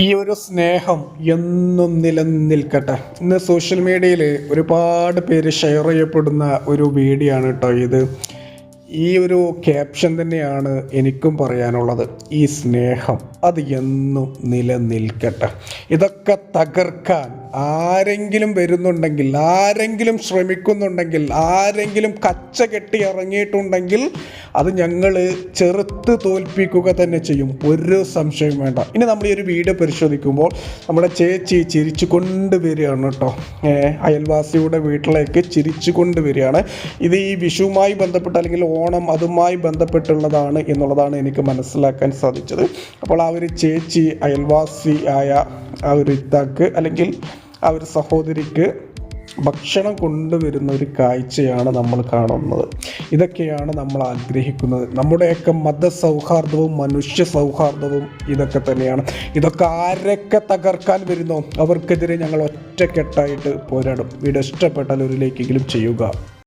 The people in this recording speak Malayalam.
ഈ ഒരു സ്നേഹം എന്നും നിലനിൽക്കട്ടെ. ഇന്ന് സോഷ്യൽ മീഡിയയിൽ ഒരുപാട് പേര് ഷെയർ ചെയ്യപ്പെടുന്ന ഒരു വീഡിയോ ആണ് കേട്ടോ ഇത്. ഈ ഒരു ക്യാപ്ഷൻ തന്നെയാണ് എനിക്കും പറയാനുള്ളത്. ഈ സ്നേഹം. അത് എന്നും നിലനിൽക്കട്ടെ. ഇതൊക്കെ തകർക്കാൻ ആരെങ്കിലും വരുന്നുണ്ടെങ്കിൽ ആരെങ്കിലും ശ്രമിക്കുന്നുണ്ടെങ്കിൽ ആരെങ്കിലും കച്ച കെട്ടി ഇറങ്ങിയിട്ടുണ്ടെങ്കിൽ അത് ഞങ്ങൾ ചെറുത്ത് തോൽപ്പിക്കുക തന്നെ ചെയ്യും. ഒരു സംശയം വേണ്ട. ഇനി നമ്മൾ ഈ ഒരു വീഡിയോ പരിശോധിക്കുമ്പോൾ നമ്മുടെ ചേച്ചി ചിരിച്ചു കൊണ്ട് വരികയാണ് കേട്ടോ. അയൽവാസിയുടെ വീട്ടിലേക്ക് ചിരിച്ചു കൊണ്ട് വരികയാണ്. ഇത് ഈ വിഷുവുമായി ബന്ധപ്പെട്ട് അല്ലെങ്കിൽ ഓണം അതുമായി ബന്ധപ്പെട്ടുള്ളതാണ് എന്നുള്ളതാണ് എനിക്ക് മനസ്സിലാക്കാൻ സാധിച്ചത്. അപ്പോൾ ആ ഒരു ചേച്ചി അയൽവാസി ആയ ആ ഒരു ഇത്താക്ക് അല്ലെങ്കിൽ ആ ഒരു സഹോദരിക്ക് ഭക്ഷണം കൊണ്ടുവരുന്ന ഒരു കാഴ്ചയാണ് നമ്മൾ കാണുന്നത്. ഇതൊക്കെയാണ് നമ്മൾ ആഗ്രഹിക്കുന്നത്. നമ്മുടെയൊക്കെ മത മതസൗഹാർദ്ദവും മനുഷ്യ സൗഹാർദ്ദവും ഇതൊക്കെ തന്നെയാണ്. ഇതൊക്കെ ആരൊക്കെ തകർക്കാൻ വരുന്നോ അവർക്കെതിരെ ഞങ്ങൾ ഒറ്റക്കെട്ടായിട്ട് പോരാടും. വീഡിയോ ഇഷ്ടപ്പെട്ടാൽ ഒരു ലൈക്കെങ്കിലും ചെയ്യുക.